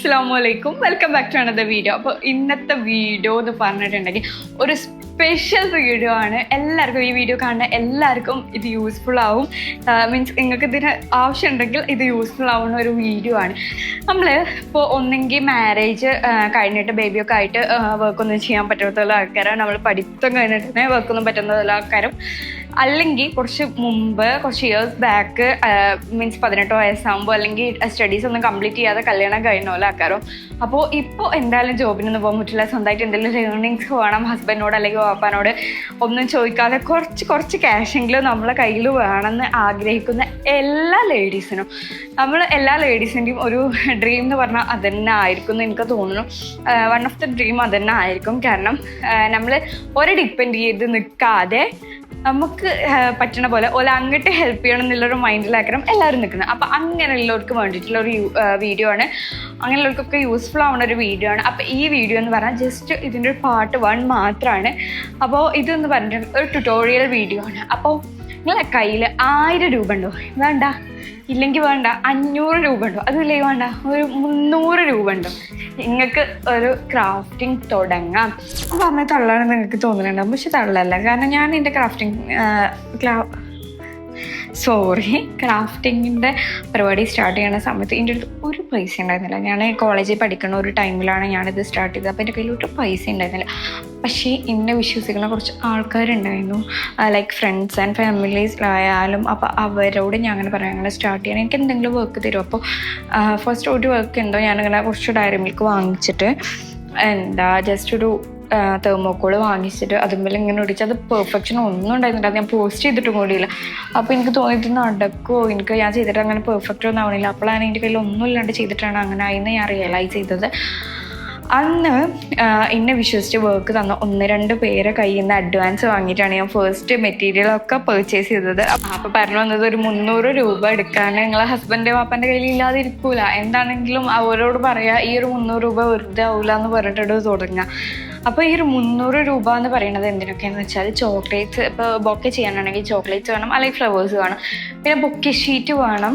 അസ്സാം വലൈക്കും welcome back to another video അപ്പോൾ ഇന്നത്തെ വീഡിയോ എന്ന് പറഞ്ഞിട്ടുണ്ടെങ്കിൽ ഒരു സ്പെഷ്യൽ വീഡിയോ ആണ്. എല്ലാവർക്കും ഈ വീഡിയോ കാണുന്ന എല്ലാവർക്കും ഇത് യൂസ്ഫുൾ ആവും. മീൻസ് നിങ്ങൾക്ക് ഇതിന് ആവശ്യമുണ്ടെങ്കിൽ ഇത് യൂസ്ഫുൾ ആവുന്ന ഒരു വീഡിയോ ആണ്. നമ്മൾ ഇപ്പോൾ ഒന്നെങ്കിൽ മാരേജ് കഴിഞ്ഞിട്ട് ബേബിയൊക്കെ ആയിട്ട് വർക്കൊന്നും ചെയ്യാൻ പറ്റാത്തുള്ള ആൾക്കാരാണ്. നമ്മൾ പഠിത്തം കഴിഞ്ഞിട്ട് തന്നെ വർക്കൊന്നും പറ്റുന്നതുള്ള ആൾക്കാരും അല്ലെങ്കിൽ കുറച്ച് മുമ്പ് കുറച്ച് ഇയേഴ്സ് ബാക്ക് മീൻസ് പതിനെട്ട് വയസ്സാകുമ്പോൾ അല്ലെങ്കിൽ സ്റ്റഡീസ് ഒന്നും കംപ്ലീറ്റ് ചെയ്യാതെ കല്യാണം കഴിഞ്ഞ പോലെ ആക്കാറോ. അപ്പോൾ ഇപ്പോൾ എന്തായാലും ജോബിനൊന്നും പോകാൻ പറ്റില്ല. സ്വന്തമായിട്ട് എന്തെങ്കിലും ലേണിങ്സ് വേണം ഹസ്ബൻഡിനോട് അല്ലെങ്കിൽ പാപ്പാനോട് ഒന്നും ചോദിക്കാതെ കുറച്ച് കുറച്ച് ക്യാഷെങ്കിലും നമ്മളെ കയ്യിൽ വേണമെന്ന് ആഗ്രഹിക്കുന്ന എല്ലാ ലേഡീസിനും നമ്മൾ എല്ലാ ലേഡീസിന്റെയും ഒരു ഡ്രീം എന്ന് പറഞ്ഞാൽ അത് തന്നെ ആയിരിക്കും എന്ന് എനിക്ക് തോന്നുന്നു. വൺ ഓഫ് ദ ഡ്രീം അത് തന്നെ ആയിരിക്കും. കാരണം നമ്മൾ ഒരെ ഡിപ്പെൻഡ് ചെയ്ത് നിൽക്കാതെ നമുക്ക് പറ്റണ പോലെ ഓല അങ്ങോട്ട് ഹെൽപ്പ് ചെയ്യണം എന്നുള്ളൊരു മൈൻഡിലാക്കണം എല്ലാവരും നിൽക്കുന്നത്. അപ്പം അങ്ങനെയുള്ളവർക്ക് വേണ്ടിയിട്ടുള്ള ഒരു വീഡിയോ ആണ്. അങ്ങനെയുള്ളവർക്കൊക്കെ യൂസ്ഫുൾ ആവുന്ന ഒരു വീഡിയോ ആണ്. അപ്പം ഈ വീഡിയോ എന്ന് പറഞ്ഞാൽ ജസ്റ്റ് ഇതിന്റെ ഒരു പാർട്ട് വൺ മാത്രമാണ് അപ്പോൾ ഇതെന്ന് പറഞ്ഞിട്ട് ഒരു ട്യൂട്ടോറിയൽ വീഡിയോ ആണ്. അപ്പോൾ നിങ്ങളെ കയ്യിൽ ആയിരം രൂപ ഉണ്ടോ? വേണ്ട. ഇല്ലെങ്കിൽ വേണ്ട അഞ്ഞൂറ് രൂപ ഉണ്ടോ? അതുമില്ലെങ്കിൽ വേണ്ട ഒരു മുന്നൂറ് രൂപ ഉണ്ടോ? നിങ്ങൾക്ക് ഒരു ക്രാഫ്റ്റിംഗ് തുടങ്ങാം. പറഞ്ഞ തള്ളാണ് നിങ്ങൾക്ക് തോന്നുന്നുണ്ടാവും. പക്ഷെ തള്ളല്ല. കാരണം ഞാൻ എന്റെ ക്രാഫ്റ്റിംഗ് സോറി ക്രാഫ്റ്റിങ്ങിന്റെ പരിപാടി സ്റ്റാർട്ട് ചെയ്യുന്ന സമയത്ത് എന്റെ അടുത്ത് ഒരു പൈസ ഉണ്ടായിരുന്നില്ല. ഞാൻ കോളേജിൽ പഠിക്കുന്ന ഒരു ടൈമിലാണ് ഞാനിത് സ്റ്റാർട്ട് ചെയ്തത്. അപ്പോൾ എന്റെ കയ്യിൽ ഒരു പൈസ ഉണ്ടായിരുന്നില്ല. പക്ഷേ എന്നെ വിശ്വസിക്കുന്ന കുറച്ച് ആൾക്കാരുണ്ടായിരുന്നു ലൈക്ക് ഫ്രണ്ട്സ് ആൻഡ് ഫാമിലീസ് ആയാലും അപ്പോൾ അവരോട് ഞാൻ അങ്ങനെ പറയാം അങ്ങനെ സ്റ്റാർട്ട് ചെയ്യണം. എനിക്ക് എന്തെങ്കിലും വർക്ക് തരും അപ്പോൾ ഫസ്റ്റ് ഒരു വർക്ക് ഉണ്ടോ? ഞാനിങ്ങനെ കുറച്ച് ഡയറി മിൽക്ക് വാങ്ങിച്ചിട്ട് എന്താ ജസ്റ്റ് ഒരു തെർമോക്കോൾ വാങ്ങിച്ചിട്ട് അതുപോലെ ഇങ്ങനെ ഒടിച്ച് അത് പെർഫെക്ഷൻ ഒന്നും ഉണ്ടായിരുന്നില്ല. അത് ഞാൻ പോസ്റ്റ് ചെയ്തിട്ടും കൂടിയില്ല. അപ്പോൾ എനിക്ക് തോന്നിയിട്ട് നടക്കുമോ എനിക്ക് ഞാൻ ചെയ്തിട്ട് അങ്ങനെ പെർഫെക്റ്റ് ഒന്നും ആവണില്ല. അപ്പോഴാണ് എന്റെ കയ്യിൽ ഒന്നും ഇല്ലാണ്ട് ചെയ്തിട്ടാണ് അങ്ങനെ ആയിരുന്നു ഞാൻ റിയലൈസ് ചെയ്തത്. അന്ന് എന്നെ വിശ്വസിച്ച് വർക്ക് തന്ന ഒന്ന് രണ്ട് പേരെ കയ്യിൽ നിന്ന് അഡ്വാൻസ് വാങ്ങിയിട്ടാണ് ഞാൻ ഫസ്റ്റ് മെറ്റീരിയൽ ഒക്കെ പർച്ചേസ് ചെയ്തത്. അപ്പോൾ പറഞ്ഞു വന്നത് ഒരു മുന്നൂറ് രൂപ എടുക്കാൻ നിങ്ങളെ ഹസ്ബൻഡ് പാപ്പന്റെ കയ്യിൽ ഇല്ലാതെ ഇരിക്കൂല എന്താണെങ്കിലും അവരോട് പറയാ ഈ ഒരു മുന്നൂറ് രൂപ വെറുതെ ആവൂല എന്ന് പറഞ്ഞിട്ട് തുടങ്ങുക അപ്പൊ ഈ ഒരു മുന്നൂറ് രൂപ എന്ന് പറയുന്നത് എന്തിനൊക്കെയാണെന്ന് വെച്ചാൽ ചോക്ലേറ്റ്സ് ഇപ്പോൾ ബൊക്കെ ചെയ്യാനാണെങ്കിൽ ചോക്ലേറ്റ്സ് വേണം അല്ലെങ്കിൽ ഫ്ലവേഴ്സ് വേണം. പിന്നെ ബൊക്കെ ഷീറ്റ് വേണം.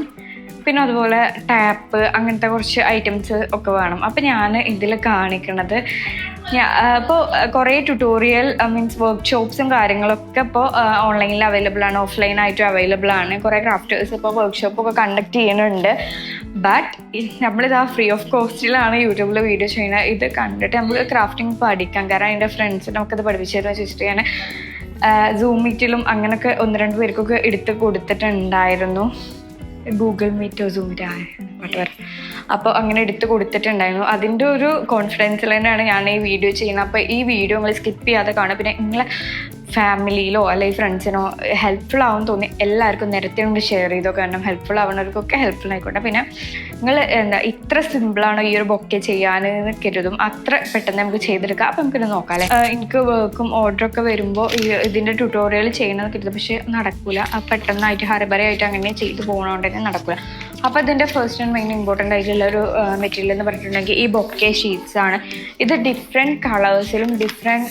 പിന്നെ അതുപോലെ ടാപ്പ് അങ്ങനത്തെ കുറച്ച് ഐറ്റംസ് ഒക്കെ വേണം. അപ്പം ഞാൻ ഇതിൽ കാണിക്കുന്നത് അപ്പോൾ കുറേ ട്യൂട്ടോറിയൽ മീൻസ് വർക്ക്ഷോപ്സും കാര്യങ്ങളൊക്കെ ഇപ്പോൾ ഓൺലൈനിൽ അവൈലബിൾ ആണ് ഓഫ്ലൈൻ ആയിട്ടും അവൈലബിൾ ആണ്. കുറേ ക്രാഫ്റ്റേഴ്സ് ഇപ്പോൾ വർക്ക്ഷോപ്പൊക്കെ കണ്ടക്ട് ചെയ്യുന്നുണ്ട്. ബട്ട് നമ്മളിത് ആ ഫ്രീ ഓഫ് കോസ്റ്റിലാണ് യൂട്യൂബിൽ വീഡിയോ ചെയ്യുന്നത് ഇത് കണ്ടിട്ട് നമുക്ക് ക്രാഫ്റ്റിംഗ് പഠിക്കാം. കാരണം എന്റെ ഫ്രണ്ട്സ് നമുക്കത് പഠിപ്പിച്ചു തരുമെന്ന് വെച്ചിട്ട് ഞാൻ സൂം മീറ്റിലും അങ്ങനെയൊക്കെ ഒന്ന് രണ്ട് പേർക്കൊക്കെ എടുത്ത് കൊടുത്തിട്ടുണ്ടായിരുന്നു. ഗൂഗിൾ മീറ്റോ സൂര്യ അപ്പൊ അപ്പോൾ അങ്ങനെ എടുത്ത് കൊടുത്തിട്ടുണ്ടായിരുന്നു. അതിന്റെ ഒരു കോൺഫിഡൻസിൽ തന്നെയാണ് ഞാൻ ഈ വീഡിയോ ചെയ്യുന്നത്. അപ്പോൾ ഈ വീഡിയോ നിങ്ങൾ സ്കിപ്പ് ചെയ്യാതെ കാണുക. പിന്നെ നിങ്ങളെ ഫാമിലിയിലോ അല്ലെങ്കിൽ ഫ്രണ്ട്സിനോ ഹെൽപ്ഫുൾ ആവും തോന്നി. എല്ലാവർക്കും നിരത്തി കൊണ്ട് ഷെയർ ചെയ്തോ. കാരണം ഹെൽപ്ഫുൾ ആവുന്നവർക്കൊക്കെ ഹെൽപ്ഫുൾ ആയിക്കോട്ടെ. പിന്നെ നിങ്ങൾ എന്താ ഇത്ര സിമ്പിളാണോ ഈ ഒരു ബൊക്കെ ചെയ്യാൻ കരുതും. അത്ര പെട്ടെന്ന് നമുക്ക് ചെയ്തെടുക്കാം. അപ്പം നമുക്കിത് നോക്കാം അല്ലേ? എനിക്ക് വർക്കും ഓർഡറൊക്കെ വരുമ്പോൾ ഈ ഇതിന്റെ ട്യൂട്ടോറിയൽ ചെയ്യണമെന്ന് കരുതും. പക്ഷേ നടക്കില്ല പെട്ടെന്നായിട്ട് ഹരബരയായിട്ട് അങ്ങനെ ചെയ്ത് പോകണോണ്ട് നടക്കില്ല നടക്കൂല. അപ്പോൾ ഇതിന്റെ ഫസ്റ്റ് ആൻഡ് മെയിൻ ഇമ്പോർട്ടന്റ് ആയിട്ടുള്ള ഒരു മെറ്റീരിയൽ എന്ന് പറഞ്ഞിട്ടുണ്ടെങ്കിൽ ഈ ബൊക്കെ ഷീറ്റ്സ് ആണ്. ഇത് ഡിഫറെന്റ് കളേഴ്സിലും ഡിഫറെന്റ്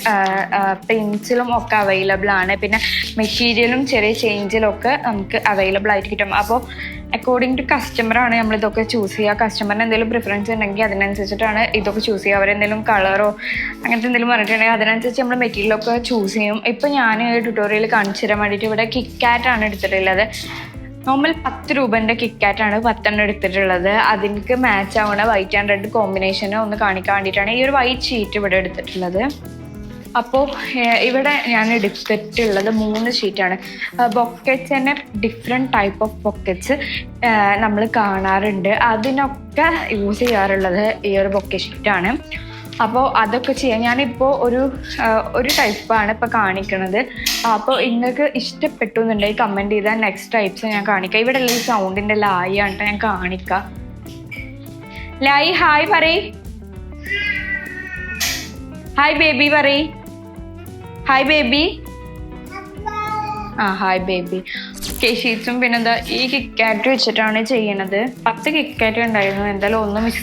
പ്രിൻസിലും ഒക്കെ അവൈലബിൾ ആണ്. പിന്നെ മെറ്റീരിയലും ചെറിയ ചേഞ്ചിലൊക്കെ നമുക്ക് അവൈലബിൾ ആയിട്ട് കിട്ടും. അപ്പോൾ അക്കോർഡിംഗ് ടു കസ്റ്റമറാണ് നമ്മൾ ഇതൊക്കെ ചൂസ് ചെയ്യുക. കസ്റ്റമറിന് എന്തെങ്കിലും പ്രിഫറൻസ് ഉണ്ടെങ്കിൽ അതിനനുസരിച്ചിട്ടാണ് ഇതൊക്കെ ചൂസ് ചെയ്യുക. അവരെന്തെങ്കിലും കളറോ അങ്ങനത്തെ എന്തെങ്കിലും പറഞ്ഞിട്ടുണ്ടെങ്കിൽ അതിനനുസരിച്ച് നമ്മൾ മെറ്റീരിയലൊക്കെ ചൂസ് ചെയ്യും. ഇപ്പം ഞാൻ ട്യൂട്ടോറിയൽ കാണിച്ചു തരാൻ വേണ്ടിയിട്ട് ഇവിടെ കിക്കാറ്റാണ് എടുത്തിട്ടുള്ളത്. നോർമൽ പത്ത് രൂപന്റെ കിക്കാറ്റാണ് പത്തെണ്ണം എടുത്തിട്ടുള്ളത്. അതിനക്ക് മാച്ച് ആവണ വൈറ്റ് ആൻഡ് റെഡ് കോമ്പിനേഷൻ ഒന്ന് കാണിക്കാൻ വേണ്ടിയിട്ടാണ് ഈ ഒരു വൈറ്റ് ഷീറ്റ് ഇവിടെ എടുത്തിട്ടുള്ളത്. അപ്പോൾ ഇവിടെ ഞാൻ എടുത്തിട്ടുള്ളത് മൂന്ന് ഷീറ്റാണ് ബൊക്കറ്റ്സ് തന്നെ ഡിഫറെന്റ് ടൈപ്പ് ഓഫ് ബൊക്കറ്റ്സ് നമ്മൾ കാണാറുണ്ട്. അതിനൊക്കെ യൂസ് ചെയ്യാറുള്ളത് ഈ ഒരു ബൊക്കെ ഷീറ്റാണ് അപ്പോൾ അതൊക്കെ ചെയ്യാം. ഞാനിപ്പോൾ ഒരു ഒരു ടൈപ്പാണ് ഇപ്പോൾ കാണിക്കുന്നത് അപ്പോൾ നിങ്ങൾക്ക് ഇഷ്ടപ്പെട്ടു എന്നുണ്ടെങ്കിൽ കമന്റ് ചെയ്താൽ നെക്സ്റ്റ് ടൈപ്സ് ഞാൻ കാണിക്കാം. ഇവിടെ ഈ സൗണ്ടിന്റെ ലായി ആണ് ഞാൻ കാണിക്കാം. ലായി ഹായ് പറയ്. ഹായ് ബേബി പറയ്. ഹായ് ബേബി ആ ഹായ് ബേബി ഷീറ്റ്സും പിന്നെന്താ ഈ കിക്കാറ്റ് വെച്ചിട്ടാണ് ചെയ്യണത്. പത്ത് കിക്കാറ്റ് ഉണ്ടായിരുന്നു. എന്തായാലും ഒന്ന് മിസ്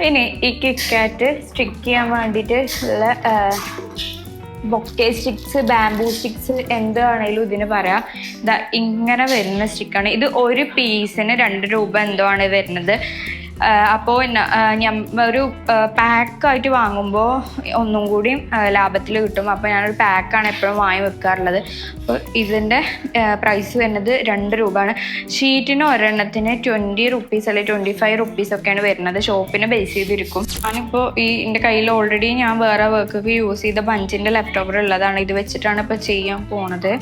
ഇനി ഈ കിക്കാറ്റ് സ്റ്റിക്ക് ചെയ്യാൻ വേണ്ടിയിട്ട് ഉള്ള ബൊക്കെ സ്റ്റിക്സ് ബാംബൂ സ്റ്റിക്സ് എന്താണേലും ഇതിന് പറയാം. ഇതാ ഇങ്ങനെ വരുന്ന സ്റ്റിക്കാണ് ഇത് ഒരു പീസിന് രണ്ട് രൂപ എന്തോ ആണ് വരുന്നത്. അപ്പോൾ ഒരു പാക്കായിട്ട് വാങ്ങുമ്പോൾ ഒന്നും കൂടിയും ലാഭത്തിൽ കിട്ടും. അപ്പോൾ ഞാനൊരു പാക്കാണ് എപ്പോഴും വാങ്ങി വെക്കാറുള്ളത്. അപ്പോൾ ഇതിന്റെ പ്രൈസ് വരുന്നത് രണ്ട് രൂപയാണ്. ഷീറ്റിന് ഒരെണ്ണത്തിന് ട്വന്റി റുപ്പീസ് അല്ലെങ്കിൽ ട്വന്റി ഫൈവ് റുപ്പീസ് ഒക്കെയാണ് വരുന്നത്. ഷോപ്പിനെ ബേസ് ചെയ്തിരിക്കും. ഞാനിപ്പോൾ ഈ എന്റെ കയ്യിൽ ഓൾറെഡി ഞാൻ വേറെ വർക്കൊക്കെ യൂസ് ചെയ്ത ബഞ്ചിന്റെ ലാപ്ടോപ്പിൽ ഉള്ളതാണ്. ഇത് വെച്ചിട്ടാണ് ഇപ്പോൾ ചെയ്യാൻ പോണത്.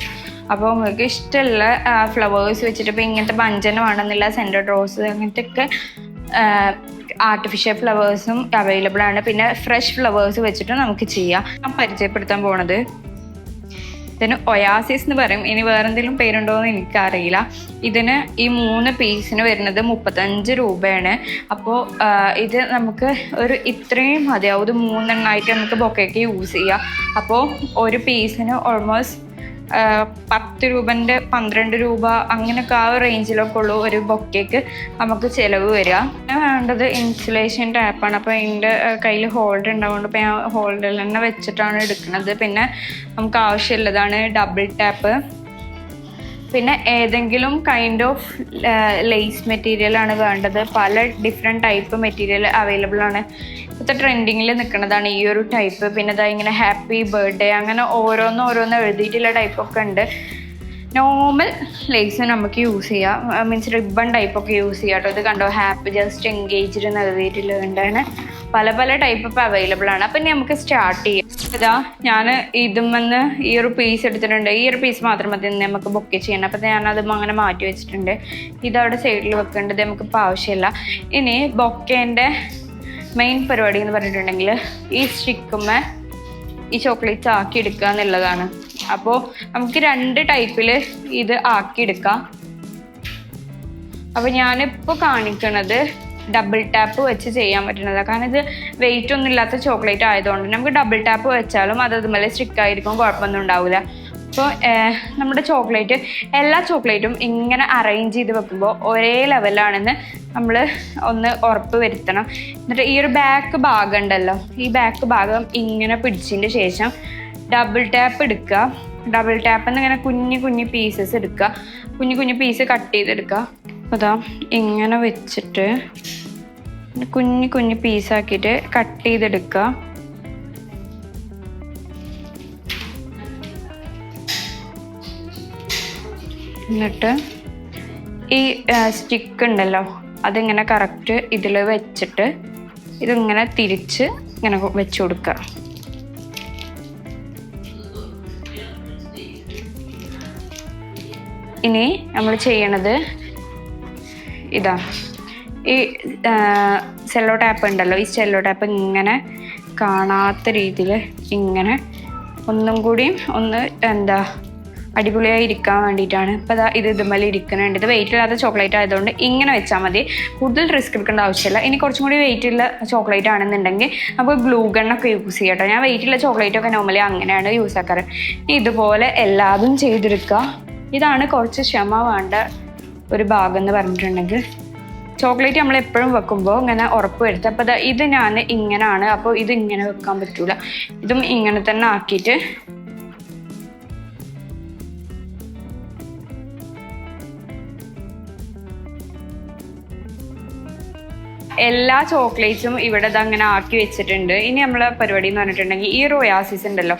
അപ്പോൾ നിങ്ങൾക്ക് ഇഷ്ടമുള്ള ഫ്ലവേഴ്സ് വെച്ചിട്ട് ഇപ്പോൾ ഇങ്ങനത്തെ ബഞ്ചന് വേണമെന്നില്ല സെന്റർ റോസ് അങ്ങനത്തെ ഒക്കെ ആർട്ടിഫിഷ്യൽ ഫ്ലവേഴ്സും അവൈലബിൾ ആണ്. പിന്നെ ഫ്രഷ് ഫ്ലവേഴ്സ് വെച്ചിട്ട് നമുക്ക് ചെയ്യാം. ഞാൻ പരിചയപ്പെടുത്താൻ പോണത്. ഇതിന് ഒയാസിസ് എന്ന് പറയും. ഇനി വേറെന്തെങ്കിലും പേരുണ്ടോ എന്ന് എനിക്കറിയില്ല. ഇതിന് ഈ മൂന്ന് പീസിന് വരുന്നത് മുപ്പത്തഞ്ച് രൂപയാണ്. അപ്പോൾ ഇത് നമുക്ക് ഒരു ഇത്രയും മതിയാവും. ഇത് മൂന്നെണ്ണമായിട്ട് നമുക്ക് ബൊക്കയ്ക്ക് യൂസ് ചെയ്യാം. അപ്പോൾ ഒരു പീസിന് ഓൾമോസ്റ്റ് പത്ത് രൂപന്റെ പന്ത്രണ്ട് രൂപ അങ്ങനെയൊക്കെ ആ റേഞ്ചിലൊക്കെ ഉള്ളൂ ഒരു ബൊക്കേക്ക് നമുക്ക് ചിലവ് വരിക. വേണ്ടത് ഇൻസുലേഷൻ ടാപ്പാണ് അപ്പോൾ എന്റെ കയ്യിൽ ഹോൾഡർ ഉണ്ടാവുകൊണ്ട് ഇപ്പോൾ ഞാൻ ഹോൾഡറിൽ തന്നെ വെച്ചിട്ടാണ് എടുക്കുന്നത്. പിന്നെ നമുക്ക് ആവശ്യമുള്ളതാണ് ഡബിൾ ടാപ്പ് പിന്നെ ഏതെങ്കിലും കൈൻഡ് ഓഫ് ലേസ് മെറ്റീരിയൽ ആണ് വേണ്ടത്. പല ഡിഫറെന്റ് ടൈപ്പ് മെറ്റീരിയൽ അവൈലബിൾ ആണ്. ഇപ്പോഴത്തെ ട്രെൻഡിങ്ങിൽ നിൽക്കുന്നതാണ് ഈ ഒരു ടൈപ്പ് പിന്നെ ഇതാ ഇങ്ങനെ ഹാപ്പി ബർത്ത്ഡേ അങ്ങനെ ഓരോന്ന് ഓരോന്ന് എഴുതിയിട്ടുള്ള ടൈപ്പൊക്കെ ഉണ്ട്. നോർമൽ ലേസ് നമുക്ക് യൂസ് ചെയ്യാം. മീൻസ് റിബൺ ടൈപ്പൊക്കെ യൂസ് ചെയ്യാം കേട്ടോ. ഇത് കണ്ടോ? ഹാപ്പി ജസ്റ്റ് എൻഗേജ്ഡ് എന്ന് എഴുതിയിട്ടുള്ളതുകൊണ്ടാണ്. പല പല ടൈപ്പ് ഇപ്പോൾ അവൈലബിൾ ആണ്. അപ്പം നമുക്ക് സ്റ്റാർട്ട് ചെയ്യാം. ഇതാ ഞാൻ ഇതുമെന്ന് ഈ ഒരു പീസ് എടുത്തിട്ടുണ്ട്. ഈ ഒരു പീസ് മാത്രം മതി നമുക്ക് ബുക്ക് ചെയ്യണം. അപ്പം ഞാനത് അത് അങ്ങനെ മാറ്റി വെച്ചിട്ടുണ്ട്. ഇതവിടെ സൈഡിൽ വെക്കേണ്ടത് നമുക്കിപ്പോൾ ആവശ്യമില്ല. ഇനി ബൊക്കേന്റെ മെയിൻ പരിപാടി എന്ന് പറഞ്ഞിട്ടുണ്ടെങ്കിൽ ഈ സ്റ്റിക്കുമ്മ ഈ ചോക്ലേറ്റ്സ് ആക്കി എടുക്കുക എന്നുള്ളതാണ്. അപ്പോൾ നമുക്ക് രണ്ട് ടൈപ്പിൽ ഇത് ആക്കിയെടുക്കാം അപ്പോൾ ഞാനിപ്പോൾ കാണിക്കുന്നത് ഡബിൾ ടാപ്പ് വെച്ച് ചെയ്യാൻ പറ്റുന്നതാണ് കാരണം ഇത് വെയിറ്റ് ഒന്നും ഇല്ലാത്ത ചോക്ലേറ്റ് ആയതുകൊണ്ട് നമുക്ക് ഡബിൾ ടാപ്പ് വെച്ചാലും അത് അതുപോലെ സ്റ്റിക്കായിരിക്കും കുഴപ്പമൊന്നും ഉണ്ടാവില്ല അപ്പോൾ നമ്മുടെ ചോക്ലേറ്റ് എല്ലാ ചോക്ലേറ്റും ഇങ്ങനെ അറേഞ്ച് ചെയ്ത് വെക്കുമ്പോൾ ഒരേ ലെവലാണെന്ന് നമ്മൾ ഒന്ന് ഉറപ്പ് വരുത്തണം. എന്നിട്ട് ഈ ഒരു ബാക്ക് ഭാഗം ഉണ്ടല്ലോ ഈ ബാക്ക് ഭാഗം ഇങ്ങനെ പിടിച്ചതിന്റെ ശേഷം ഡബിൾ ടാപ്പ് എടുക്കുക. ഡബിൾ ടാപ്പ് നിന്ന് ഇങ്ങനെ കുഞ്ഞു കുഞ്ഞു പീസസ് എടുക്കുക. കുഞ്ഞു കുഞ്ഞു പീസ് കട്ട് ചെയ്തെടുക്കുക. അതാ ഇങ്ങനെ വെച്ചിട്ട് കുഞ്ഞു കുഞ്ഞു പീസാക്കിയിട്ട് കട്ട് ചെയ്തെടുക്കുക. എന്നിട്ട് ഈ സ്റ്റിക്ക് ഉണ്ടല്ലോ അതിങ്ങനെ കറക്റ്റ് ഇതിൽ വെച്ചിട്ട് ഇതിങ്ങനെ തിരിച്ച് ഇങ്ങനെ വെച്ച് കൊടുക്കുക. ഇനി നമ്മൾ ചെയ്യണത് ഇതാ ഈ സെല്ലോ ടാപ്പ് ഉണ്ടല്ലോ ഈ സെല്ലോ ടാപ്പ് ഇങ്ങനെ കാണാത്ത രീതിയിൽ ഇങ്ങനെ ഒന്നും കൂടിയും ഒന്ന് എന്താ അടിപൊളിയായി ഇരിക്കാൻ വേണ്ടിയിട്ടാണ്. ഇപ്പോൾ ഇതാ ഇത് ഇതുമല്ല ഇരിക്കുന്നുണ്ട്. ഇത് വെയിറ്റ് ഇല്ലാത്ത ചോക്ലേറ്റ് ആയതുകൊണ്ട് ഇങ്ങനെ വെച്ചാൽ മതി. കൂടുതൽ റിസ്ക് എടുക്കേണ്ട ആവശ്യമില്ല. ഇനി കുറച്ചും കൂടി വെയിറ്റ് ഉള്ള ചോക്ലേറ്റ് ആണെന്നുണ്ടെങ്കിൽ നമുക്ക് ഗ്ലൂ ഗണ്ണൊക്കെ യൂസ് ചെയ്യാം കേട്ടോ ഞാൻ വെയിറ്റ് ഉള്ള ചോക്ലേറ്റ് ഒക്കെ നോർമലി അങ്ങനെയാണ് യൂസ് ആക്കാറ്. ഇനി ഇതുപോലെ എല്ലാതും ചെയ്തെടുക്കുക ഇതാണ് കുറച്ച് ക്ഷമ വേണ്ട ഒരു ഭാഗം എന്ന് പറഞ്ഞിട്ടുണ്ടെങ്കിൽ. ചോക്ലേറ്റ് നമ്മൾ എപ്പോഴും വെക്കുമ്പോൾ ഇങ്ങനെ ഉറപ്പ് വരുത്തുക. അപ്പോൾ ഇത് ഞാൻ ഇങ്ങനെയാണ് അപ്പോൾ ഇത് ഇങ്ങനെ വെക്കാൻ പറ്റൂല. ഇതും ഇങ്ങനെ തന്നെ ആക്കിയിട്ട് എല്ലാ ചോക്ലേറ്റ്സും ഇവിടെ അങ്ങനെ ആക്കി വെച്ചിട്ടുണ്ട്. ഇനി നമ്മളെ പരിപാടി എന്ന് പറഞ്ഞിട്ടുണ്ടെങ്കിൽ ഈ റോയാസിസ് ഉണ്ടല്ലോ.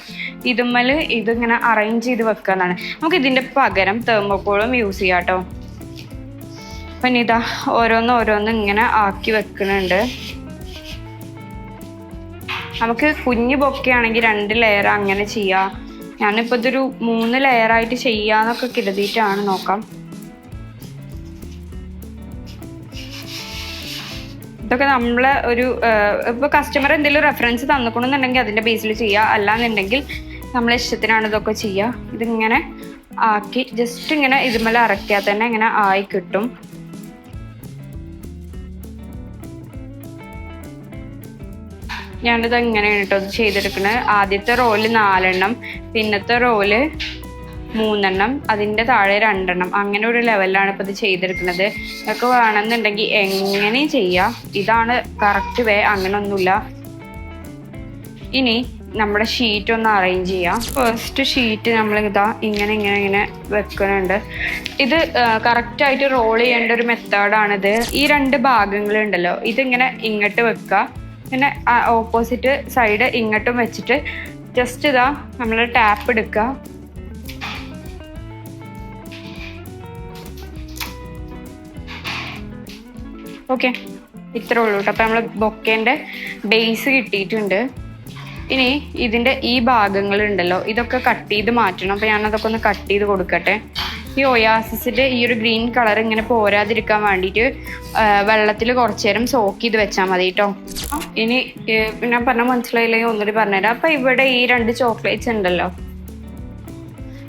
ഇതുമ്മൽ ഇതിങ്ങനെ അറേഞ്ച് ചെയ്ത് വെക്കുക എന്നാണ്. നമുക്ക് ഇതിന്റെ പകരം തെർമോക്കോളും യൂസ് ചെയ്യാം കേട്ടോ. അപ്പം ഇതാ ഓരോന്ന് ഓരോന്ന് ഇങ്ങനെ ആക്കി വെക്കുന്നുണ്ട്. നമുക്ക് കുഞ്ഞു ബൊക്കെയാണെങ്കിൽ രണ്ട് ലെയർ അങ്ങനെ ചെയ്യാം. ഞാനിപ്പോൾ ഇതൊരു മൂന്ന് ലെയർ ആയിട്ട് ചെയ്യാന്നൊക്കെ കരുതിയിട്ടാണ് നോക്കാം. ഇതൊക്കെ നമ്മളെ ഒരു ഇപ്പോൾ കസ്റ്റമർ എന്തെങ്കിലും റെഫറൻസ് തന്നിക്കണമെന്നുണ്ടെങ്കിൽ അതിന്റെ ബേസിൽ ചെയ്യുക അല്ലാന്നുണ്ടെങ്കിൽ നമ്മളെ ഇഷ്ടത്തിനാണ് ഇതൊക്കെ ചെയ്യുക ഇതിങ്ങനെ ആക്കി ജസ്റ്റ് ഇങ്ങനെ ഇതുമല അറക്കിയാൽ തന്നെ ഇങ്ങനെ ആയി കിട്ടും. ഞാനിത് എങ്ങനെയാണ് കേട്ടോ ഇത് ചെയ്തെടുക്കുന്നത് ആദ്യത്തെ റോൽ നാലെണ്ണം പിന്നത്തെ റോൽ മൂന്നെണ്ണം അതിന്റെ താഴെ രണ്ടെണ്ണം. അങ്ങനെ ഒരു ലെവലിലാണ് ഇപ്പോൾ ഇത് ചെയ്തെടുക്കുന്നത്. നിങ്ങൾക്ക് വേണമെന്നുണ്ടെങ്കിൽ എങ്ങനെ ചെയ്യാം. ഇതാണ് കറക്റ്റ് വേ അങ്ങനൊന്നുമില്ല. ഇനി നമ്മുടെ ഷീറ്റ് ഒന്ന് അറേഞ്ച് ചെയ്യാം. ഫസ്റ്റ് ഷീറ്റ് നമ്മൾ ഇതാ ഇങ്ങനെ ഇങ്ങനെ ഇങ്ങനെ വെക്കുന്നുണ്ട്. ഇത് കറക്റ്റ് ആയിട്ട് റോൾ ചെയ്യേണ്ട ഒരു മെത്തേഡാണിത് ഈ രണ്ട് ഭാഗങ്ങളുണ്ടല്ലോ ഇതിങ്ങനെ ഇങ്ങോട്ട് വെക്കുക. പിന്നെ ഓപ്പോസിറ്റ് സൈഡ് ഇങ്ങോട്ടും വെച്ചിട്ട് ജസ്റ്റ് ഇതാ നമ്മൾ ടാപ്പ് എടുക്കുക. ഓക്കെ. ഇത്രേ ഉള്ളൂ കേട്ടോ. അപ്പം നമ്മൾ ബൊക്കേന്റെ ബേസ് കിട്ടിയിട്ടുണ്ട്. ഇനി ഇതിന്റെ ഈ ഭാഗങ്ങൾ ഉണ്ടല്ലോ ഇതൊക്കെ കട്ട് ചെയ്ത് മാറ്റണം. അപ്പോൾ ഞാനതൊക്കെ ഒന്ന് കട്ട് ചെയ്ത് കൊടുക്കട്ടെ. ഈ ഒയാസിസിന്റെ ഈ ഒരു ഗ്രീൻ കളർ ഇങ്ങനെ പോരാതിരിക്കാൻ വേണ്ടിയിട്ട് വെള്ളത്തിൽ കുറച്ചു നേരം സോക്ക് ചെയ്ത് വെച്ചാൽ മതി കേട്ടോ ഇനി ഞാൻ പറഞ്ഞ മനസ്സിലായില്ലെങ്കിൽ ഒന്നുകൂടി പറഞ്ഞുതരാം. അപ്പം ഇവിടെ ഈ രണ്ട് ചോക്ലേറ്റ്സ് ഉണ്ടല്ലോ.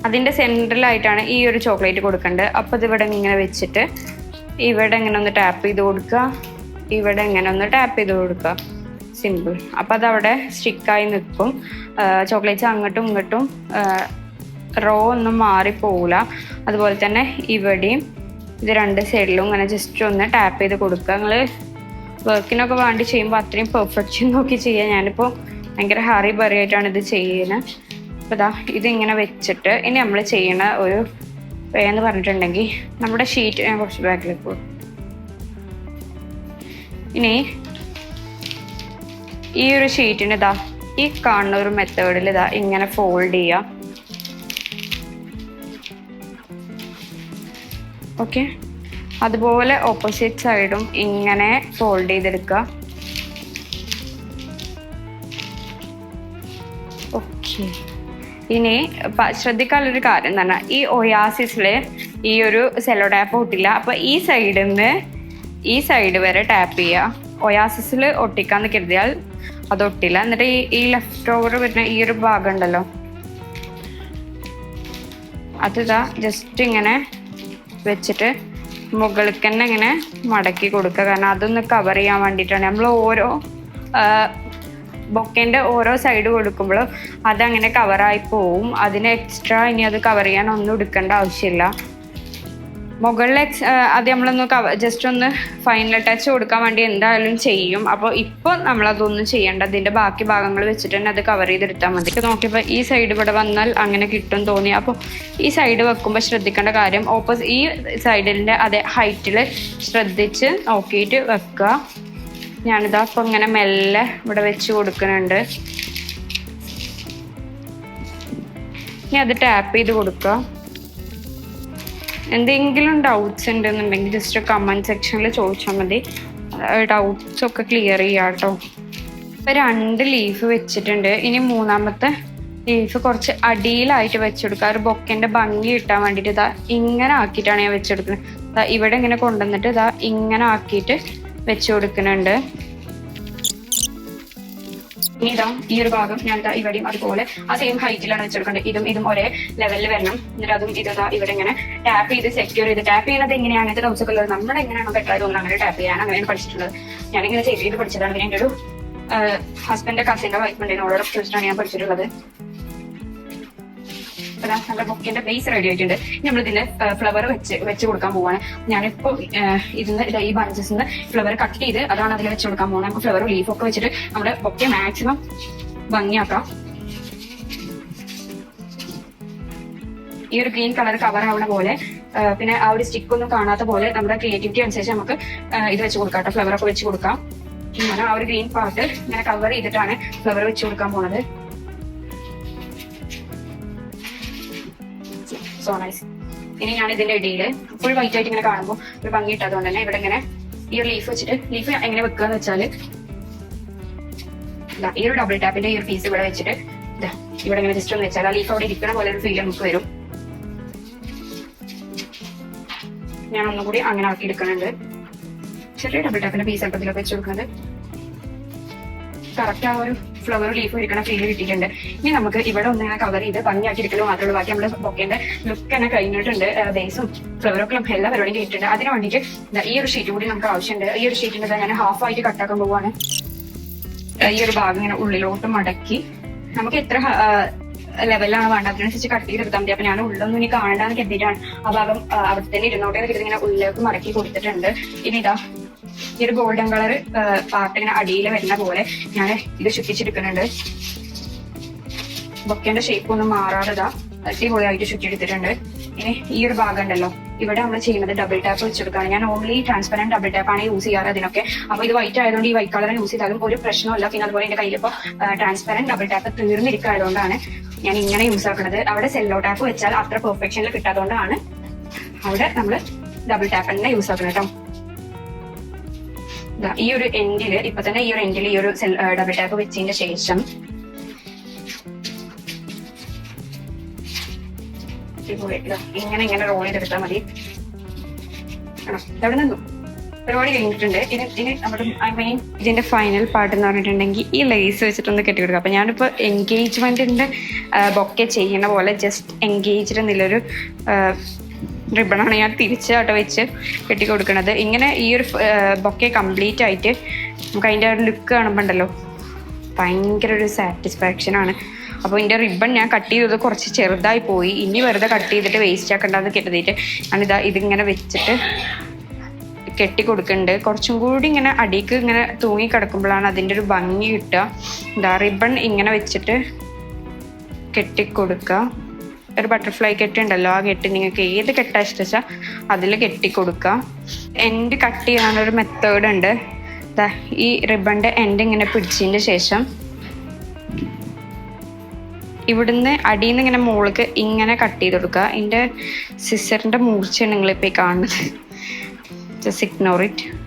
അതിന്റെ സെന്ററിലായിട്ടാണ് ഈ ഒരു ചോക്ലേറ്റ് കൊടുക്കേണ്ടത് അപ്പോൾ ഇത് ഇവിടെ ഇങ്ങനെ വെച്ചിട്ട് ഇവിടെ ഇങ്ങനെ ഒന്ന് ടാപ്പ് ചെയ്ത് കൊടുക്കുക. ഇവിടെ ഇങ്ങനെ ഒന്ന് ടാപ്പ് ചെയ്ത് കൊടുക്കുക. സിമ്പിൾ അപ്പോൾ അതവിടെ സ്റ്റിക്കായി നിൽക്കും. ചോക്ലേറ്റ്സ് അങ്ങോട്ടും ഇങ്ങോട്ടും റോ ഒന്നും മാറിപ്പോവില്ല അതുപോലെ തന്നെ ഇവിടെയും ഇത് രണ്ട് സൈഡിലും ഇങ്ങനെ ജസ്റ്റ് ഒന്ന് ടാപ്പ് ചെയ്ത് കൊടുക്കുക. നിങ്ങൾ വർക്കിനൊക്കെ വേണ്ടി ചെയ്യുമ്പോൾ അത്രയും പെർഫെക്ഷൻ നോക്കി ചെയ്യുക ഞാനിപ്പോൾ ഭയങ്കര ഹറി ബറി ആയിട്ടാണ് ഇത് ചെയ്യുന്നത്. അപ്പോൾ ഇതാ ഇതിങ്ങനെ വെച്ചിട്ട് ഇനി നമ്മൾ ചെയ്യണ ഒരു എന്ന് പറഞ്ഞിട്ടുണ്ടെങ്കിൽ നമ്മുടെ ഷീറ്റ് ഞാൻ കുറച്ച് ബാക്കിലേക്ക് പോകും. ഇനി ഈ ഒരു ഷീറ്റിന് ഇതാ ഈ കാണുന്ന ഒരു മെത്തേഡിൽ ഇതാ ഇങ്ങനെ ഫോൾഡ് ചെയ്യുക ഓക്കെ അതുപോലെ ഓപ്പോസിറ്റ് സൈഡും ഇങ്ങനെ ഫോൾഡ് ചെയ്തെടുക്കുക. ഓക്കെ ഇനി ശ്രദ്ധിക്കാനുള്ള ഒരു കാര്യം പറഞ്ഞാൽ ഈ ഒയാസിസിൽ ഈ ഒരു സെലോ ടാപ്പ് ഒട്ടില്ല. അപ്പോൾ ഈ സൈഡിൽ നിന്ന് ഈ സൈഡ് വരെ ടാപ്പ് ചെയ്യുക ഒയാസിസിൽ ഒട്ടിക്കാന്ന് കരുതിയാൽ അത് ഒട്ടില്ല. എന്നിട്ട് ഈ ഈ ലെഫ്റ്റ് ഓവർ വരുന്ന ഈ ഒരു ഭാഗം ഉണ്ടല്ലോ. അതിതാ ജസ്റ്റ് ഇങ്ങനെ വെച്ചിട്ട് മുകളിൽ തന്നെ ഇങ്ങനെ മടക്കി കൊടുക്കുക. കാരണം അതൊന്ന് കവർ ചെയ്യാൻ വേണ്ടിയിട്ടാണ്. നമ്മൾ ഓരോ ബൊക്കേന്റെ ഓരോ സൈഡ് കൊടുക്കുമ്പോഴും അതങ്ങനെ കവറായി പോവും. അതിന് എക്സ്ട്രാ ഇനി അത് കവർ ചെയ്യാൻ ഒന്നും എടുക്കേണ്ട ആവശ്യമില്ല. മുകളിൽ എക്സ് അത് നമ്മളൊന്ന് കവ ജസ്റ്റ് ഒന്ന് ഫൈനൽ ടച്ച് കൊടുക്കാൻ വേണ്ടി എന്തായാലും ചെയ്യും. അപ്പോൾ ഇപ്പോൾ നമ്മളതൊന്നും ചെയ്യേണ്ട. അതിന്റെ ബാക്കി ഭാഗങ്ങൾ വെച്ചിട്ട് തന്നെ അത് കവർ ചെയ്തെടുത്താൽ മതി. നോക്കിയപ്പോൾ ഈ സൈഡ് ഇവിടെ വന്നാൽ അങ്ങനെ കിട്ടും തോന്നി. അപ്പോൾ ഈ സൈഡ് വെക്കുമ്പോൾ ശ്രദ്ധിക്കേണ്ട കാര്യം ഓപ്പോസ് ഈ സൈഡിന്റെ അതേ ഹൈറ്റിൽ ശ്രദ്ധിച്ച് നോക്കിയിട്ട് വെക്കുക. ഞാനിതാ അപ്പം ഇങ്ങനെ മെല്ലെ ഇവിടെ വെച്ച് കൊടുക്കുന്നുണ്ട്. ഇനി അത് ടാപ്പ് ചെയ്ത് കൊടുക്കുക എന്തെങ്കിലും ഡൗട്ട്സ് ഉണ്ടെന്നുണ്ടെങ്കിൽ ജസ്റ്റ് കമന്റ് സെക്ഷനിൽ ചോദിച്ചാൽ മതി. ഡൗട്ട്സ് ഒക്കെ ക്ലിയർ ചെയ്യാം കേട്ടോ ഇപ്പം രണ്ട് ലീഫ് വെച്ചിട്ടുണ്ട്. ഇനി മൂന്നാമത്തെ ലീഫ് കുറച്ച് അടിയിലായിട്ട് വെച്ചെടുക്കുക ഒരു ബൊക്കന്റെ ഭംഗി കിട്ടാൻ വേണ്ടിയിട്ട് ഇതാ ഇങ്ങനെ ആക്കിയിട്ടാണ് ഞാൻ വെച്ചെടുക്കുന്നത്. ഇവിടെ ഇങ്ങനെ കൊണ്ടുവന്നിട്ട് ഇതാ ഇങ്ങനെ ആക്കിയിട്ട് വെച്ച് കൊടുക്കുന്നുണ്ട്. ഇതാ ഈ ഒരു ഭാഗം ഞാൻ ഇവിടെയും അതുപോലെ ആ സെയിം ഹൈറ്റിലാണ് വെച്ചെടുക്കേണ്ടത് ഇതും ഇതും ഒരേ ലെവലിൽ വരണം. എന്നിട്ട് അതും ഇതാ ഇവിടെ ഇങ്ങനെ ടാപ്പ് ചെയ്ത് സെക്യൂർ ചെയ്ത് ടാപ്പ് ചെയ്യുന്നത് എങ്ങനെയാണ് അങ്ങനത്തെ ഡൗട്ട്സ് ഒക്കെ ഉള്ളത് നമ്മുടെ എങ്ങനെയാണോ ബെറ്റർ തോന്നുന്നത് അങ്ങനെ ടാപ്പ് ചെയ്യാൻ അങ്ങനെയാണ് പഠിച്ചിട്ടുള്ളത്. ഞാനിങ്ങനെ ചെയ്ത് ചെയ്ത് പഠിച്ചതാണ്. പിന്നെ ഒരു ഹസ്ബൻഡിന്റെ കസിന്റെ വൈഫ് ഉണ്ടായിരുന്നു അവളോട് ചോദിച്ചിട്ടാണ് ഞാൻ പഠിച്ചിട്ടുള്ളത്. ഇപ്പൊ നമ്മുടെ ബുക്കിന്റെ ബേസ് റെഡി ആയിട്ടുണ്ട്. നമ്മൾ ഇതിന്റെ ഫ്ലവർ വെച്ച് വെച്ച് കൊടുക്കാൻ പോവാണ്. ഞാനിപ്പോ ഇതിന്ന് ഇതാ ഈ ബഞ്ചസ് ഫ്ലവർ കട്ട് ചെയ്ത് അതാണ് അതിൽ വെച്ച് കൊടുക്കാൻ പോകുന്നത് നമുക്ക് ഫ്ലവർ ലീഫ് ഒക്കെ വെച്ചിട്ട് നമ്മുടെ ബൊക്കെ മാക്സിമം ഭംഗിയാക്കാം. ഈ ഒരു ഗ്രീൻ കളർ കവർ ആവുന്ന പോലെ പിന്നെ ആ ഒരു സ്റ്റിക്ക് ഒന്നും കാണാത്ത പോലെ നമ്മുടെ ക്രിയേറ്റിവിറ്റി അനുസരിച്ച് നമുക്ക് ഇത് വെച്ച് കൊടുക്കാം ഫ്ലവർ ഒക്കെ വെച്ച് കൊടുക്കാം. ആ ഒരു ഗ്രീൻ പാർട്ട് ഇങ്ങനെ കവർ ചെയ്തിട്ടാണ് ഫ്ലവർ വെച്ച് കൊടുക്കാൻ പോണത്. സോ നൈസ് ഇനി ഞാൻ ഇതിന്റെ ഇടയിൽ ഫുൾ വൈറ്റ് ആയിട്ട് ഇങ്ങനെ കാണുമ്പോൾ ഒരു ഭംഗി ഇട്ടതുകൊണ്ട് തന്നെ ഇവിടെ ഇങ്ങനെ ഈ ഒരു ലീഫ് വെച്ചിട്ട് ലീഫ് എങ്ങനെ വെക്കുക എന്ന് വെച്ചാൽ ഈ ഒരു ഡബിൾ ടാപ്പിന്റെ ഈ ഒരു പീസ് ഇവിടെ വെച്ചിട്ട് ഇവിടെ ഇങ്ങനെ ജസ്റ്റ് ഒന്ന് വെച്ചാൽ ആ ലീഫ് അവിടെ ഇരിക്കണ പോലെ ഒരു ഫീൽ നമുക്ക് വരും. ഞാൻ ഒന്നുകൂടി അങ്ങനെ ആക്കി എടുക്കുന്നുണ്ട്. ചെറിയ ഡബിൾ ടാപ്പിന്റെ പീസ് അല്പത്തിലൊക്കെ വെച്ച് കൊടുക്കുന്നത് കറക്റ്റ് ആ ഒരു ഫ്ലവർ ലീഫ് ഇരിക്കണ ഫീൽ കിട്ടിയിട്ടുണ്ട്. ഇനി നമുക്ക് ഇവിടെ ഒന്ന് ഇങ്ങനെ കവർ ചെയ്ത് ഭംഗിയാക്കി എടുക്കലോ ബാക്കി നമ്മുടെ ബൊക്കേന്റെ ലുക്ക് തന്നെ കഴിഞ്ഞിട്ടുണ്ട്. ബേസും ഫ്ലവറൊക്കെ എല്ലാ പരിപാടിയും കിട്ടിയിട്ടുണ്ട് അതിന് വേണ്ടിയിട്ട് ഈ ഒരു ഷീറ്റ് കൂടി നമുക്ക് ആവശ്യമുണ്ട്. ഈ ഒരു ഷീറ്റിന്റെ ഞാൻ ഹാഫ് ആയിട്ട് കട്ടാക്കാൻ പോവാണ്. ഈ ഒരു ഭാഗം ഇങ്ങനെ ഉള്ളിലോട്ട് മടക്കി. നമുക്ക് എത്ര ലെവലാണ് വേണ്ടത്? അതിനനുസരിച്ച് കട്ട് ചെയ്തെടുത്താൽ മതി. അപ്പൊ ഞാൻ ഉള്ളൊന്നും ഇനി കാണണ്ടെന്ന് കരുതിയിട്ടാണ്. ആ ഭാഗം അവിടെ തന്നെ ഇരുന്നോട്ടെ ഇങ്ങനെ ഉള്ളിലേക്ക് മടക്കി കൊടുത്തിട്ടുണ്ട്. ഇനി ഇതാ ഈ ഒരു ഗോൾഡൻ കളർ പാർട്ട് അടിയിൽ വരുന്ന പോലെ ഞാൻ ഇത് ചുറ്റിച്ചെടുക്കുന്നുണ്ട് ബൊക്കേന്റെ ഷേപ്പ് ഒന്നും മാറാതെതാ അടിപൊളിയായിട്ട് ചുറ്റിയെടുത്തിട്ടുണ്ട്. ഇനി ഈ ഒരു ഭാഗം ഉണ്ടല്ലോ ഇവിടെ നമ്മൾ ചെയ്യുന്നത് ഡബിൾ ടാപ്പ് വെച്ചെടുക്കുകയാണ്. ഞാൻ ഓൺലി ട്രാൻസ്പെറന്റ് ഡബിൾ ടാപ്പ് ആണ് യൂസ് ചെയ്യാറ് അതിനൊക്കെ. അപ്പൊ ഇത് വൈറ്റ് ആയതുകൊണ്ട് ഈ വൈറ്റ് കളർ യൂസ് ചെയ്താലും ഒരു പ്രശ്നമില്ല പിന്നെ അതുപോലെ എന്റെ കയ്യിൽ ഇപ്പോൾ ട്രാൻസ്പെറന്റ് ഡബിൾ ടാപ്പ് തീർന്നിരിക്കായതുകൊണ്ടാണ് ഞാൻ ഇങ്ങനെ യൂസ് ആക്കുന്നത്. അവിടെ സെല്ലോ ടാപ്പ് വെച്ചാൽ അത്ര പെർഫെക്ഷനിൽ കിട്ടാത്തതുകൊണ്ടാണ് അവിടെ നമ്മൾ ഡബിൾ ടാപ്പ് തന്നെ യൂസ് ആക്കുന്നത് കേട്ടോ. ഈ ഒരു എൻഡിൽ ഇപ്പൊ തന്നെ ഈ ഒരു എൻഡിൽ ഈ ഒരു ഡബിൾ ടാപ്പ് വെച്ചതിന്റെ ശേഷം. ഇങ്ങനെ ഇങ്ങനെ റോൾ ചെയ്തെടുത്താൽ മതി. അവിടെ നിന്നു. നമ്മുടെ മീൻ ഇതിന്റെ ഫൈനൽ പാർട്ട് എന്ന് പറഞ്ഞിട്ടുണ്ടെങ്കിൽ ഈ ലേസ് വെച്ചിട്ടൊന്ന് കെട്ടി കൊടുക്കുക അപ്പൊ ഞാനിപ്പോ എൻഗേജ്മെന്റിന്റെ ബൊക്കെ ചെയ്യുന്ന പോലെ ജസ്റ്റ് എൻഗേജ്ഡ് എന്നുള്ളൊരു റിബണാണ് ഞാൻ തിരിച്ചായിട്ട് വെച്ച് കെട്ടി കൊടുക്കുന്നത് ഇങ്ങനെ ഈ ഒരു ബൊക്കെ കംപ്ലീറ്റ് ആയിട്ട് നമുക്ക് അതിന്റെ ഒരു ലുക്ക് കാണുമ്പോൾ ഉണ്ടല്ലോ ഭയങ്കര ഒരു സാറ്റിസ്ഫാക്ഷൻ ആണ്. അപ്പോൾ ഇതിന്റെ റിബൺ ഞാൻ കട്ട് ചെയ്തത് കുറച്ച് ചെറുതായി പോയി. ഇനി വെറുതെ കട്ട് ചെയ്തിട്ട് വേസ്റ്റ് ആക്കണ്ടെന്ന് കരുതിയിട്ട് ഞാനിതാ ഇതിങ്ങനെ വെച്ചിട്ട് കെട്ടി കൊടുക്കുന്നുണ്ട് കുറച്ചും കൂടി ഇങ്ങനെ അടിക്ക് ഇങ്ങനെ തൂങ്ങി കിടക്കുമ്പോഴാണ് അതിന്റെ ഒരു ഭംഗി കിട്ടുക. എന്താ റിബൺ ഇങ്ങനെ വെച്ചിട്ട് കെട്ടിക്കൊടുക്കുക. ഒരു ബട്ടർഫ്ലൈ കെട്ട് ഉണ്ടല്ലോ ആ കെട്ട് നിങ്ങൾക്ക് ഏത് കെട്ടാ ഇഷ്ടച്ചാൽ അതിൽ കെട്ടിക്കൊടുക്കുക എൻഡ് കട്ട് ചെയ്യാനൊരു മെത്തേഡ് ഉണ്ട്. ഈ റിബണിന്റെ എൻഡ് ഇങ്ങനെ പിടിച്ചതിന്റെ ശേഷം ഇവിടുന്ന് അടിയിൽ നിന്ന് ഇങ്ങനെ മുകൾക്ക് ഇങ്ങനെ കട്ട് ചെയ്ത് കൊടുക്കുക എന്റെ സിസ്റ്ററിന്റെ മൂർച്ചയാണ് നിങ്ങളിപ്പോൾ കാണുന്നത്. ജസ്റ്റ് ഇഗ്നോർ ഇറ്റ്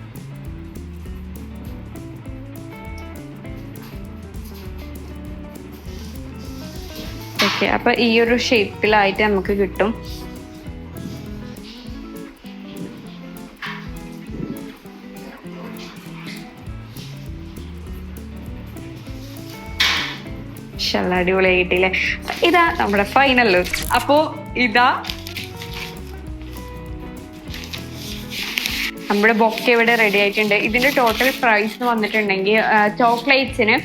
ഓക്കെ അപ്പൊ ഈ ഒരു ഷേപ്പിലായിട്ട് നമുക്ക് കിട്ടും. അടിപൊളിയായിട്ടില്ലേ? ഇതാ നമ്മുടെ ഫൈനൽ ലുക്ക് അപ്പോ ഇതാ നമ്മുടെ ബൊക്കെ ഇവിടെ റെഡി ആയിട്ടുണ്ട്. ഇതിന്റെ ടോട്ടൽ പ്രൈസ് വന്നിട്ടുണ്ടെങ്കിൽ ചോക്ലേറ്റ്സിന്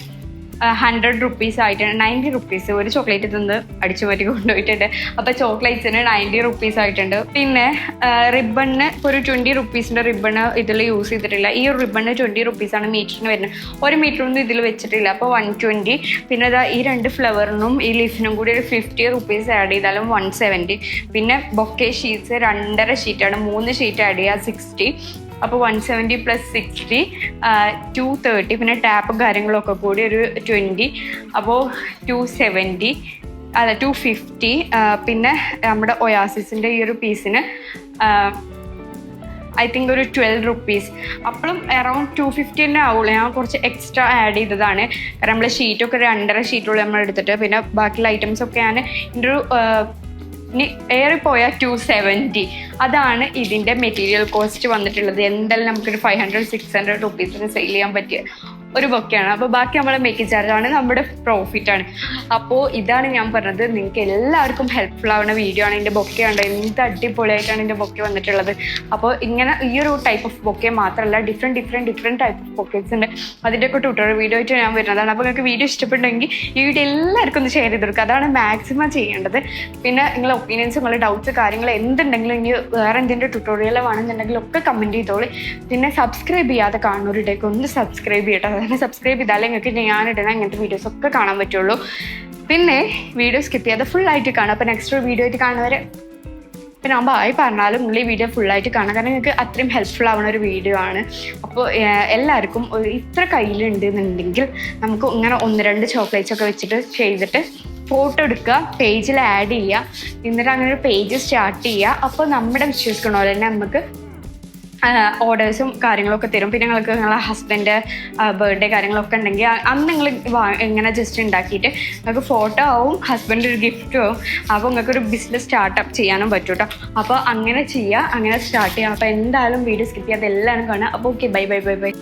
ഹൺഡ്രഡ് റുപ്പീസ് ആയിട്ടുണ്ട്. നയന്റി റുപ്പീസ് ഒരു ചോക്ലേറ്റ് തന്ന് അടിച്ചു മാറ്റി കൊണ്ടുപോയിട്ടുണ്ട്. അപ്പോൾ ചോക്ലേറ്റ്സിന് നയന്റി റുപ്പീസ് ആയിട്ടുണ്ട്. പിന്നെ റിബണിന് ഒരു ട്വന്റി റുപ്പീസിന്റെ റിബണ് ഇതിൽ യൂസ് ചെയ്തിട്ടില്ല. ഈ ഒരു റിബണിന് ട്വന്റി റുപ്പീസ് ആണ് മീറ്ററിന് വരുന്നത്. ഒരു മീറ്ററൊന്നും ഇതിൽ വെച്ചിട്ടില്ല. അപ്പോൾ വൺ ട്വന്റി പിന്നെ ഇതാ ഈ രണ്ട് ഫ്ലവറിനും ഈ ലീഫിനും കൂടി ഒരു ഫിഫ്റ്റി റുപ്പീസ് ആഡ് ചെയ്താലും വൺ സെവന്റി പിന്നെ ബൊക്കെ ഷീറ്റ്സ് രണ്ടര ഷീറ്റാണ് മൂന്ന് ഷീറ്റ് ആഡ് ചെയ്യുക സിക്സ്റ്റി അപ്പോൾ one seventy plus sixty two thirty പിന്നെ ടാപ്പും കാര്യങ്ങളൊക്കെ കൂടി ഒരു ട്വന്റി അപ്പോൾ ടു സെവന്റി അല്ല ടു ഫിഫ്റ്റി പിന്നെ നമ്മുടെ ഒയാസിസിന്റെ ഈ ഒരു പീസിന് ഐ തിങ്ക് ഒരു ട്വൽവ് റുപ്പീസ് അപ്പോഴും അറൗണ്ട് ടു ഫിഫ്റ്റി തന്നെ ആവുള്ളൂ. ഞാൻ കുറച്ച് എക്സ്ട്രാ ആഡ് ചെയ്തതാണ്. കാരണം നമ്മൾ ഷീറ്റൊക്കെ രണ്ടര ഷീറ്റുള്ളൂ നമ്മൾ എടുത്തിട്ട്. പിന്നെ ബാക്കിയുള്ള ഐറ്റംസ് ഒക്കെ ഞാൻ എന്റെ ഒരു ഇനി ഏറിപ്പോയ ടു സെവന്റി അതാണ് ഇതിന്റെ മെറ്റീരിയൽ കോസ്റ്റ് വന്നിട്ടുള്ളത്. എന്തായാലും നമുക്കൊരു ഫൈവ് ഹൺഡ്രഡ് സിക്സ് ഹൺഡ്രഡ് റുപ്പീസിന് സെയിൽ ചെയ്യാൻ പറ്റിയ ഒരു ബൊക്കെയാണ് അപ്പോൾ ബാക്കി നമ്മളെ മേക്കിംഗ് ചാർജ് ആണ് നമ്മുടെ പ്രോഫിറ്റ് ആണ്. അപ്പോ ഇതാണ് ഞാൻ പറഞ്ഞത്. നിങ്ങൾക്ക് എല്ലാവർക്കും ഹെൽപ്ഫുൾ ആവുന്ന വീഡിയോ ആണ് എന്റെ ബൊക്കെ ഉണ്ട് എന്ത് അടിപൊളിയായിട്ടാണ് എന്റെ ബൊക്കെ വന്നിട്ടുള്ളത്. അപ്പോൾ ഇങ്ങനെ ഈ ഒരു ടൈപ്പ് ഓഫ് ബൊക്കെ മാത്രമല്ല different different different type of bouquets ഉണ്ട്. അതിന്റെയൊക്കെ ട്യൂട്ടോറിയൽ വീഡിയോ ആയിട്ട് ഞാൻ വരുന്നതാണ്. അപ്പോൾ നിങ്ങൾക്ക് വീഡിയോ ഇഷ്ടപ്പെട്ടെങ്കിൽ ഈ വീഡിയോ എല്ലാവർക്കും ഒന്ന് ഷെയർ ചെയ്ത് കൊടുക്കുക. അതാണ് മാക്സിമം ചെയ്യേണ്ടത്. പിന്നെ നിങ്ങളെ ഒപ്പീനിയൻസ് നിങ്ങളുടെ ഡൗട്ട്സ് കാര്യങ്ങൾ എന്തുണ്ടെങ്കിലും ഇനി വേറെ എന്തിന്റെ ട്യൂട്ടോറിയൽ വേണമെന്നുണ്ടെങ്കിലും ഒക്കെ കമന്റ് ചെയ്തോളി. പിന്നെ സബ്സ്ക്രൈബ് ചെയ്യാതെ കാണുന്നവരുടെയൊക്കെ ഒന്ന് സബ്സ്ക്രൈബ് ചെയ്യട്ടെ. അതാണ് സബ്സ്ക്രൈബ് ചെയ്താലേ നിങ്ങൾക്ക് ഞാനിടുന്ന ഇങ്ങനത്തെ വീഡിയോസ് ഒക്കെ കാണാൻ പറ്റുള്ളൂ. പിന്നെ വീഡിയോ സ്കിപ്പ് ചെയ്യാതെ ഫുൾ ആയിട്ട് കാണാം. അപ്പോൾ നെക്സ്റ്റ് ഒരു വീഡിയോ ആയിട്ട് കാണുന്നവരെ പിന്നെ ഞാൻ ബായി പറഞ്ഞാലും ഈ വീഡിയോ ഫുള്ളായിട്ട് കാണാം. കാരണം നിങ്ങൾക്ക് അത്രയും ഹെൽപ്ഫുൾ ആവുന്ന ഒരു വീഡിയോ ആണ്. അപ്പോൾ എല്ലാവർക്കും ഇത്ര കയ്യിലുണ്ട് എന്നുണ്ടെങ്കിൽ നമുക്ക് ഇങ്ങനെ ഒന്ന് രണ്ട് ചോക്ലേറ്റ്സ് ഒക്കെ വെച്ചിട്ട് ചെയ്തിട്ട് ഫോട്ടോ എടുക്കുക പേജിൽ ആഡ് ചെയ്യുക. എന്നിട്ട് അങ്ങനെ ഒരു പേജ് സ്റ്റാർട്ട് ചെയ്യുക. അപ്പോൾ നമ്മുടെ വിശ്വസിക്കണ പോലെ തന്നെ നമുക്ക് ഓർഡേഴ്സും കാര്യങ്ങളൊക്കെ തരും. പിന്നെ നിങ്ങൾക്ക് നിങ്ങളെ ഹസ്ബൻഡ് ബർത്ത്ഡേ കാര്യങ്ങളൊക്കെ ഉണ്ടെങ്കിൽ അന്ന് നിങ്ങൾ ഇങ്ങനെ ജസ്റ്റ് ഉണ്ടാക്കിയിട്ട് നിങ്ങൾക്ക് ഫോട്ടോ ആവും ഹസ്ബൻഡ് ഒരു ഗിഫ്റ്റും ആവും. അപ്പോൾ നിങ്ങൾക്ക് ഒരു ബിസിനസ് സ്റ്റാർട്ടപ്പ് ചെയ്യാനും പറ്റും കേട്ടോ അപ്പോൾ അങ്ങനെ ചെയ്യുക അങ്ങനെ സ്റ്റാർട്ട് ചെയ്യാം. അപ്പോൾ എന്തായാലും വീഡിയോ സ്കിപ്പ് ചെയ്യാതെ എല്ലാവരും കാണുക. അപ്പോൾ okay bye bye bye bye